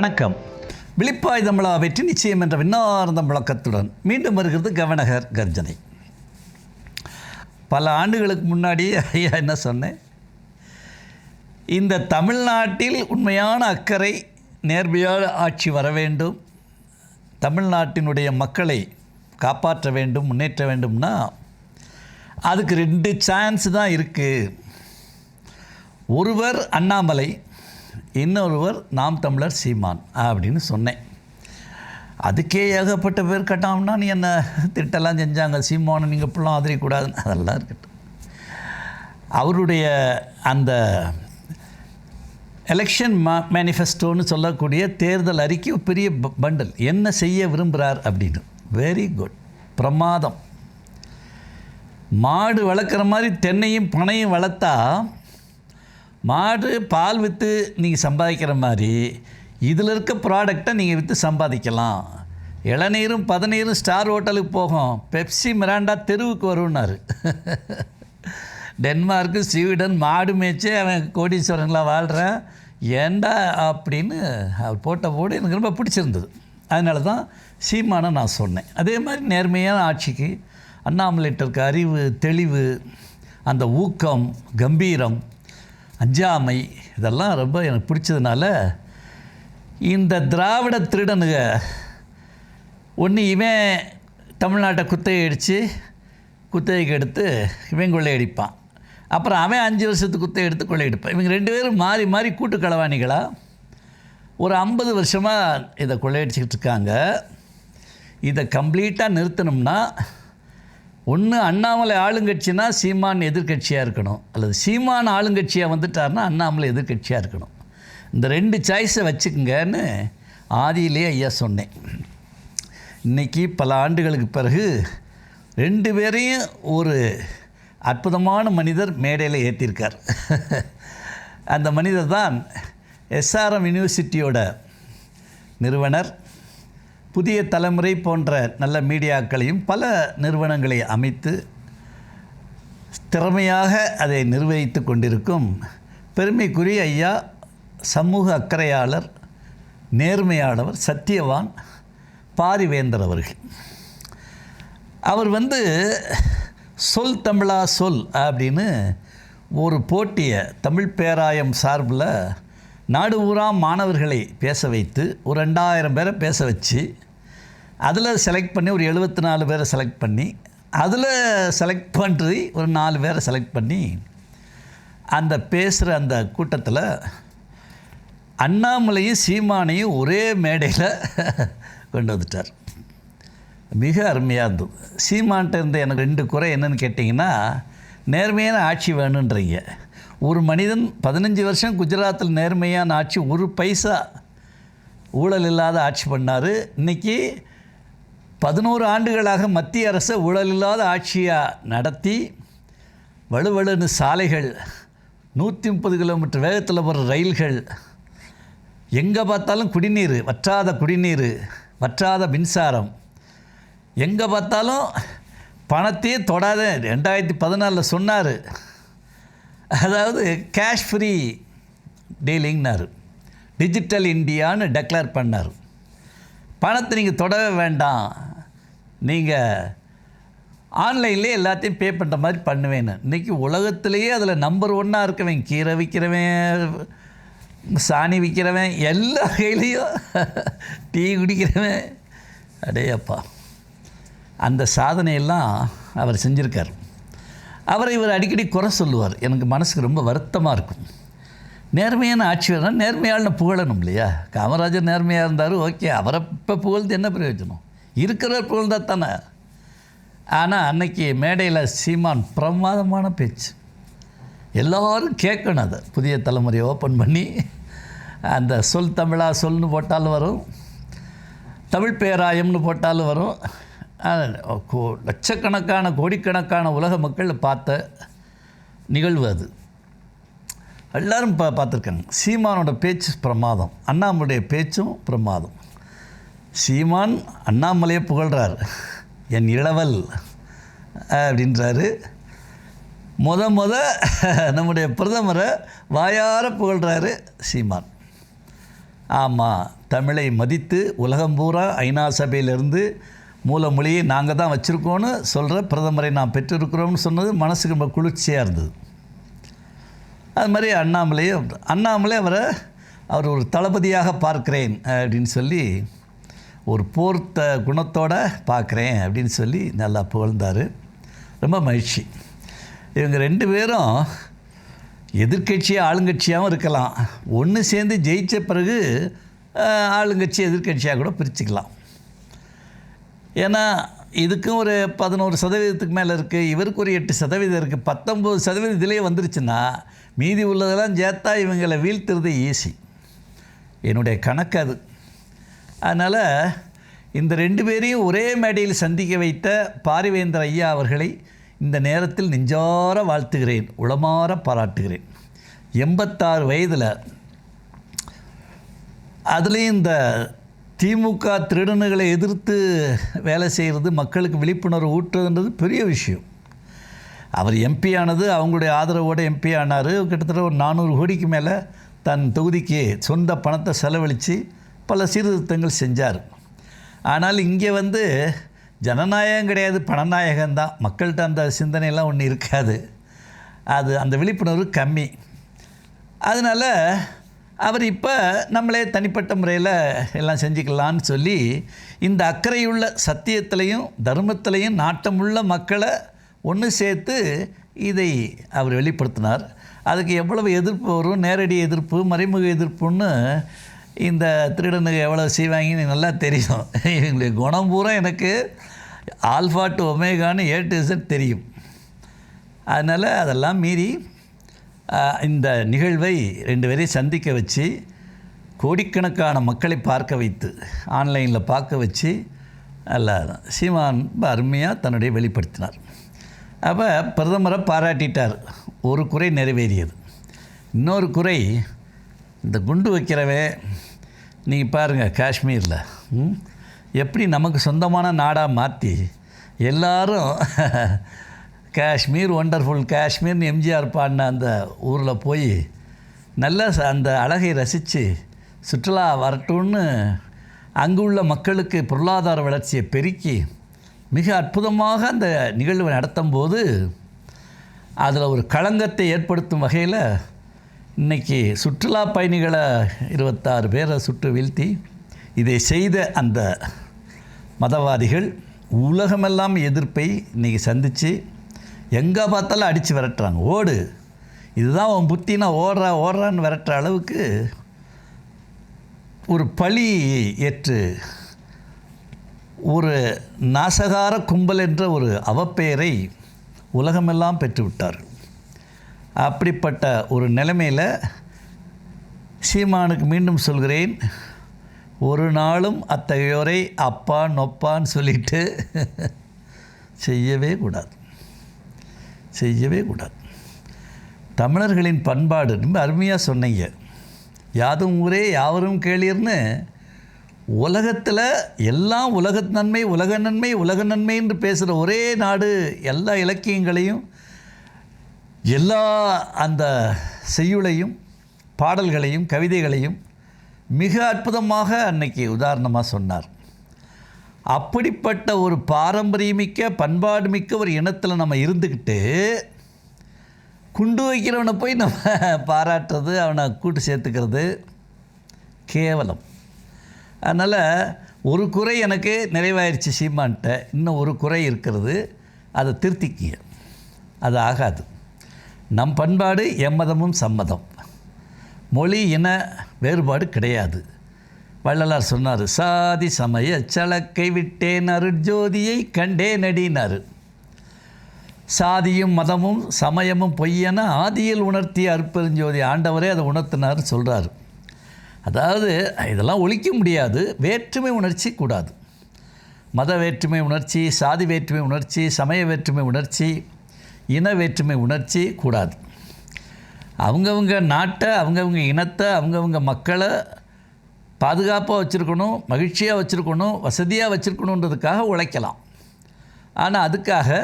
வணக்கம். விழிப்பாய் தமிழா வெற்றி நிச்சயம் என்ற விண்ணார்ந்த முழக்கத்துடன் மீண்டும் வருகிறது கவனகர் கர்ஜனை. பல ஆண்டுகளுக்கு முன்னாடி ஐயா என்ன சொன்னேன்? இந்த தமிழ்நாட்டில் உண்மையான அக்கறை நேர்மையான ஆட்சி வர வேண்டும். தமிழ்நாட்டினுடைய மக்களை காப்பாற்ற வேண்டும் முன்னேற்ற வேண்டும்னா அதுக்கு ரெண்டு சான்ஸ் தான் இருக்குது ஒருவர் அண்ணாமலை இன்னொருவர் நாம் தமிழர் சீமான் அப்படின்னு சொன்னேன். அதுக்கே ஏகப்பட்ட பேர் கட்டாம்னா நீ என்ன திட்டெல்லாம் செஞ்சாங்க? சீமானை நீங்கள் இப்படிலாம் ஆதரிக்கூடாதுன்னு அதெல்லாம் இருக்கட்டும். அவருடைய அந்த எலெக்ஷன் மா மேனிஃபெஸ்டோன்னு சொல்லக்கூடிய தேர்தல் அறிக்கை ஒரு பெரிய பண்டல். என்ன செய்ய விரும்புகிறார் அப்படின்னு. வெரி குட் பிரமாதம். மாடு வளர்க்குற மாதிரி தென்னையும் பனையும் வளர்த்தா மாடு பால் விற்று நீங்கள் சம்பாதிக்கிற மாதிரி இதில் இருக்க ப்ராடக்டை நீங்கள் விற்று சம்பாதிக்கலாம். இளநீரும் பதநீரும் ஸ்டார் ஹோட்டலுக்கு போகும். பெப்சி மிராண்டா தெருவுக்கு வரும்னாரு. டென்மார்க்கு ஸ்வீடன் மாடு மேய்ச்சே அவன் கோடீஸ்வரங்களாக வாழ்கிறேன் ஏண்டா அப்படின்னு அவர் போட்ட போடு எனக்கு ரொம்ப பிடிச்சிருந்தது. அதனால தான் சீமானை நான் சொன்னேன். அதே மாதிரி நேர்மையான ஆட்சிக்கு அண்ணாமலைட்ட இருக்க அறிவு தெளிவு அந்த ஊக்கம் கம்பீரம் அஞ்சாமை இதெல்லாம் ரொம்ப எனக்கு பிடிச்சதுனால இந்த திராவிட திருடனுங்க ஒன்று இவன் தமிழ்நாட்டை குத்தகையடித்து குத்தகைக்கு எடுத்து இவன் கொள்ளையடிப்பான். அப்புறம் அவன் அஞ்சு வருஷத்துக்கு குத்தகை எடுத்து கொள்ளையடிப்பான். இவங்க ரெண்டு பேரும் மாறி மாறி கூட்டு களவாணிகளாக ஒரு ஐம்பது வருஷமாக இதை கொள்ளையடிச்சிக்கிட்டு இருக்காங்க. இதை கம்ப்ளீட்டாக நிறுத்தணும்னா ஒன்று அண்ணாமலை ஆளுங்கட்சினா சீமான் எதிர்க்கட்சியாக இருக்கணும். அல்லது சீமான் ஆளுங்கட்சியாக வந்துட்டார்னா அண்ணாமலை எதிர்க்கட்சியாக இருக்கணும். இந்த ரெண்டு சாய்ஸை வச்சுக்கோங்கன்னு ஆதியிலே ஐயா சொன்னேன். இன்றைக்கி பல ஆண்டுகளுக்கு பிறகு ரெண்டு பேரையும் ஒரு அற்புதமான மனிதர் மேடையில் ஏற்றிருக்கார் அந்த மனிதர் தான் எஸ்ஆர்எம் யூனிவர்சிட்டியோட நிறுவனர். புதிய தலைமுறை போன்ற நல்ல மீடியாக்களையும் பல நிறுவனங்களை அமைத்து திறமையாக அதை நிர்வகித்து கொண்டிருக்கும் பெருமைக்குரிய ஐயா சமூக அக்கறையாளர் நேர்மையாளவர் சத்தியவான் பாரிவேந்தர் அவர்கள். அவர் வந்து சொல் தமிழா சொல் அப்படின்னு ஒரு போட்டியை தமிழ் பேராயம் சார்பில் நாடு ஊரா மாணவர்களை பேச வைத்து ஒரு ரெண்டாயிரம் பேரை பேச வச்சு அதில் செலக்ட் பண்ணி ஒரு எழுபத்தி நாலு பேரை செலக்ட் பண்ணி அதில் செலக்ட் பண்ணுறது ஒரு நாலு பேரை செலக்ட் பண்ணி அந்த பேசுகிற அந்த கூட்டத்தில் அண்ணாமலையும் சீமானையும் ஒரே மேடையில் கொண்டு வந்துட்டார். மிக அருமையாக இருந்தது. சீமான்ட்ட இருந்த எனக்கு ரெண்டு குறை என்னென்னு கேட்டிங்கன்னா நேர்மையான ஆட்சி வேணுன்றீங்க. ஒரு மனிதன் பதினஞ்சு வருஷம் குஜராத்தில் நேர்மையான ஆட்சி ஒரு பைசா ஊழல் இல்லாத ஆட்சி பண்ணார். இன்றைக்கி பதினோரு ஆண்டுகளாக மத்திய அரசை ஊழல் இல்லாத ஆட்சியாக நடத்தி வலுவலுன்னு சாலைகள் நூற்றி முப்பது கிலோமீட்டர் வேகத்தில் போகிற ரயில்கள் எங்கே பார்த்தாலும் குடிநீர் வற்றாத குடிநீர் வற்றாத மின்சாரம். எங்கே பார்த்தாலும் பணத்தையே தொடாத ரெண்டாயிரத்தி பதினாலில் சொன்னார். அதாவது கேஷ் ஃப்ரீ டீலிங்னாரு டிஜிட்டல் இந்தியான்னு டெக்ளேர் பண்ணார். பணத்தை நீங்கள் தொடவே வேண்டாம். நீங்கள் ஆன்லைன்லேயே எல்லாத்தையும் பே பண்ணுற மாதிரி பண்ணுவேன்னு. இன்றைக்கி உலகத்திலேயே அதில் நம்பர் ஒன்னாக இருக்கவன் கீரை விற்கிறவன் சாணி விற்கிறவன் எல்லா கையிலையும் டீ குடிக்கிறவன். அடேயப்பா. அந்த சாதனையெல்லாம் அவர் செஞ்சுருக்கார். அவரை இவர் அடிக்கடி குறை சொல்லுவார். எனக்கு மனசுக்கு ரொம்ப வருத்தமாக இருக்கும். நேர்மையான ஆட்சியர்னால் வேணும் நேர்மையாளனை புகழணும் இல்லையா? காமராஜர் நேர்மையாக இருந்தார் ஓகே. அவரை இப்போ புகழ்ந்து என்ன பிரயோஜனம்? இருக்கிறவர் புகழ்ந்தா தானே. ஆனால் அன்னைக்கு மேடையில் சீமான் பிரமாதமான பேச்சு. எல்லோரும் கேட்கணும் அதை. புதிய தலைமுறையை ஓப்பன் பண்ணி அந்த சொல் தமிழா சொல்னு போட்டாலும் வரும். தமிழ் பேராயம்னு போட்டாலும் வரும். கோ- லட்சக்கணக்கான கோடிக்கணக்கான உலக மக்கள் பார்த்த நிகழ்வு அது. எல்லாரும் பா பார்த்துருக்காங்க சீமானோட பேச்சு பிரமாதம். அண்ணாமலையுடைய பேச்சும் பிரமாதம். சீமான் அண்ணாமலையை புகழ்கிறார் என் இளவல் அப்படின்றாரு. முத முத நம்முடைய பிரதமரை வாயார புகழ்கிறாரு சீமான். ஆமாம் தமிழை மதித்து உலகம் பூரா ஐநா சபையிலிருந்து மூல மொழியை நாங்கள் தான் வச்சுருக்கோன்னு சொல்கிற பிரதமரை நாம் பெற்றிருக்கிறோம்னு சொன்னது மனசுக்கு ரொம்ப குளிர்ச்சியாக இருந்தது. அது மாதிரி அண்ணாமலையும் அண்ணாமலை அவரை அவர் ஒரு தளபதியாக பார்க்கிறேன் அப்படின்னு சொல்லி ஒரு போர்த்த குணத்தோட பார்க்குறேன் அப்படின்னு சொல்லி நல்லா புகழ்ந்தார். ரொம்ப மகிழ்ச்சி. இவங்க ரெண்டு பேரும் எதிர்கட்சியாக ஆளுங்கட்சியாகவும் இருக்கலாம். ஒன்று சேர்ந்து ஜெயித்த பிறகு ஆளுங்கட்சி எதிர்க்கட்சியாக கூட பிரிச்சுக்கலாம். ஏன்னா இதுக்கும் ஒரு பதினோரு சதவீதத்துக்கு மேலே இருக்குது இவருக்கு ஒரு எட்டு சதவீதம் இருக்குது பத்தொம்பது சதவீதத்திலே வந்துருச்சுன்னா மீதி உள்ளதெல்லாம் சேர்த்தா இவங்களை வீழ்த்துறது ஈஸி என்னுடைய கணக்கு அது. அதனால் இந்த ரெண்டு பேரையும் ஒரே மேடையில் சந்திக்க வைத்த பாரிவேந்தர் ஐயா அவர்களை இந்த நேரத்தில் நெஞ்சார வாழ்த்துகிறேன். உளமாற பாராட்டுகிறேன். எண்பத்தாறு வயதில் அதுலேயும் இந்த திமுக திருடனுகளை எதிர்த்து வேலை செய்கிறது மக்களுக்கு விழிப்புணர்வு ஊட்டுறதுன்றது பெரிய விஷயம். அவர் எம்பி ஆனது அவங்களுடைய ஆதரவோடு எம்பி ஆனார். கிட்டத்தட்ட ஒரு நானூறு கோடிக்கு மேலே தன் தொகுதிக்கு சொந்த பணத்தை செலவழித்து பல சீர்திருத்தங்கள் செஞ்சார். ஆனால் இங்கே வந்து ஜனநாயகம் கிடையாது பணநாயகம் தான். மக்கள்கிட்ட அந்த சிந்தனையெல்லாம் ஒன்று இருக்காது. அது அந்த விழிப்புணர்வு கம்மி. அதனால் அவர் இப்போ நம்மளே தனிப்பட்ட முறையில் எல்லாம் செஞ்சுக்கலான்னு சொல்லி இந்த அக்கறையுள்ள சத்தியத்திலையும் தர்மத்திலையும் நாட்டமுள்ள மக்களை ஒன்று சேர்த்து இதை அவர் வெளிப்படுத்தினார். அதுக்கு எவ்வளவு எதிர்ப்பு வரும் நேரடி எதிர்ப்பு மறைமுக எதிர்ப்புன்னு இந்த திருடனுக்கு எவ்வளோ செய்வாங்கன்னு நல்லா தெரியும். இவங்களுடைய குணம் பூரா எனக்கு ஆல்ஃபா டு ஒமேகான்னு ஏ டு தெரியும். அதனால் அதெல்லாம் மீறி இந்த நிகழ்வை ரெண்டு பேரையும் சந்திக்க வச்சு கோடிக்கணக்கான மக்களை பார்க்க வைத்து ஆன்லைனில் பார்க்க வச்சு அல்ல சீமான் ரொம்ப அருமையாக தன்னுடைய வெளிப்படுத்தினார். அப்போ பிரதமரை பாராட்டிட்டார். ஒரு குறை நிறைவேறியது. இன்னொரு குறை இந்த குண்டு வைக்கிறவே நீங்கள் பாருங்கள் காஷ்மீரில் ம், எப்படி நமக்கு சொந்தமான நாடாக மாற்றி எல்லாரும் காஷ்மீர் ஒண்டர்ஃபுல் காஷ்மீர்னு எம்ஜிஆர் பாடின அந்த ஊரில் போய் நல்ல அந்த அழகை ரசித்து சுற்றுலா வரட்டும்னு அங்கு உள்ள மக்களுக்கு பொருளாதார வளர்ச்சியை பெருக்கி மிக அற்புதமாக அந்த நிகழ்வை நடத்தும்போது அதில் ஒரு களங்கத்தை ஏற்படுத்தும் வகையில் இன்றைக்கி சுற்றுலா பயணிகளை இருபத்தாறு பேரை சுட்டு வீழ்த்தி இதை செய்த அந்த மதவாதிகள் உலகமெல்லாம் எதிர்ப்பை இன்றைக்கி சந்தித்து எங்கே பார்த்தாலும் அடித்து விரட்டுறாங்க. ஓடு. இதுதான் உன் புத்தினா ஓடுறா ஓடுறான்னு விரட்டுற அளவுக்கு ஒரு பழி ஏற்று ஒரு நாசகார கும்பல் என்ற ஒரு அவப்பெயரை உலகமெல்லாம் பெற்றுவிட்டார்கள் அப்படிப்பட்ட ஒரு நிலைமையில் சீமானுக்கு மீண்டும் சொல்கிறேன் ஒரு நாளும் அத்தகையோரை அப்பான் நொப்பான்னு சொல்லிட்டு செய்யவே கூடாது. செய்யவே கூடாது. தமிழர்களின் பண்பாடு ரொம்ப அருமையாக சொன்னீங்க. யாதும் ஊரே யாவரும் கேளீர்னு உலகத்தில் எல்லாம் உலக நன்மை உலக நன்மை உலக நன்மை என்று பேசுகிற ஒரே நாடு எல்லா இலக்கியங்களையும் எல்லா அந்த செய்யுளையும் பாடல்களையும் கவிதைகளையும் மிக அற்புதமாக அன்னைக்கு உதாரணமாக சொன்னார். அப்படிப்பட்ட ஒரு பாரம்பரியமிக்க பண்பாடு மிக்க ஒரு இனத்தில் நம்ம இருந்துக்கிட்டு குண்டு வைக்கிறவனை போய் நம்ம பாராட்டுறது அவனை கூட்டு சேர்த்துக்கிறது கேவலம். அதனால் ஒரு குறை எனக்கு நிறைவாயிருச்சு சீமான்ட்ட. இன்னும் ஒரு குறை இருக்கிறது. அதை திருத்திக்கிங்க. அது ஆகாது. நம் பண்பாடு எம்மதமும் சம்மதம். மொழி இன வேறுபாடு கிடையாது. வள்ளலார் சொன்னார் சாதி சமய சலக்கை விட்டேன் அருட்ஜோதியை கண்டேன் அடினார் சாதியும் மதமும் சமயமும் பொய்யென ஆதியில் உணர்த்திய அற்பெருஞ்சோதி ஆண்டவரே அதை உணர்த்தினார் சொல்கிறார் அதாவது இதெல்லாம் ஒழிக்க முடியாது வேற்றுமை உணர்ச்சி கூடாது. மத வேற்றுமை உணர்ச்சி சாதி வேற்றுமை உணர்ச்சி சமய வேற்றுமை உணர்ச்சி இன வேற்றுமை உணர்ச்சி கூடாது. அவங்கவுங்க நாட்டை அவங்கவுங்க இனத்தை அவங்கவுங்க மக்களை பாதுகாப்பாக வச்சுருக்கணும் மகிழ்ச்சியாக வச்சுருக்கணும் வசதியாக வச்சுருக்கணுன்றதுக்காக உழைக்கலாம். ஆனால் அதுக்காக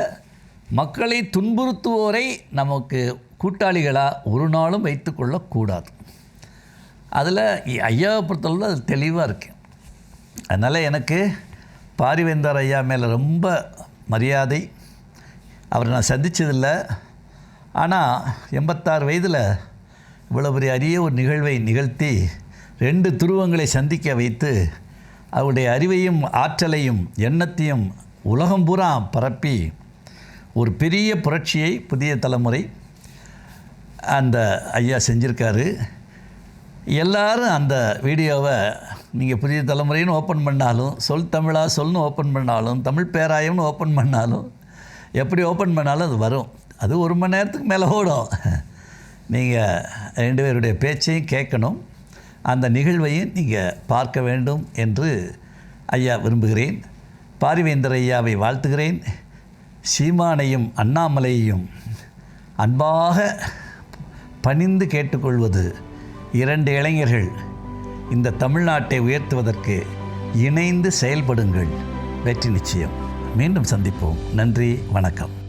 மக்களை துன்புறுத்துவோரை நமக்கு கூட்டாளிகளாக ஒரு நாளும் வைத்துக்கொள்ளக்கூடாது அதில் ஐயாவை பொறுத்தளவு அது தெளிவாக இருக்கு. அதனால் எனக்கு பாரிவேந்தர் ஐயா மேலே ரொம்ப மரியாதை. அவரை நான் சந்தித்ததில்லை ஆனால் எண்பத்தாறு வயதில் இவ்வளோ பெரிய அரிய ஒரு நிகழ்வை நிகழ்த்தி ரெண்டு துருவங்களை சந்திக்க வைத்து அவருடைய அறிவையும் ஆற்றலையும் எண்ணத்தையும் உலகம் பூரா பரப்பி ஒரு பெரிய புரட்சியை புதிய தலைமுறை அந்த ஐயா செஞ்சுருக்காரு. எல்லாரும் அந்த வீடியோவை நீங்கள் புதிய தலைமுறைன்னு ஓப்பன் பண்ணாலும் சொல் தமிழா சொல்னு ஓப்பன் பண்ணாலும் தமிழ் பேராயம்னு ஓப்பன் பண்ணாலும் எப்படி ஓப்பன் பண்ணாலும் அது வரும். அது ஒரு மணி நேரத்துக்கு மேலே ஓடும். நீங்கள் ரெண்டு பேருடைய பேச்சையும் கேட்கணும். அந்த நிகழ்வையும் நீங்கள் பார்க்க வேண்டும் என்று ஐயா விரும்புகிறேன். பாரிவேந்தர் ஐயாவை வாழ்த்துகிறேன். சீமானையும் அண்ணாமலையையும் அன்பாக பணிந்து கேட்டுக்கொள்வது இரண்டு இளைஞர்கள் இந்த தமிழ்நாட்டை உயர்த்துவதற்கு இணைந்து செயல்படுங்கள். வெற்றி நிச்சயம். மீண்டும் சந்திப்போம். நன்றி வணக்கம்.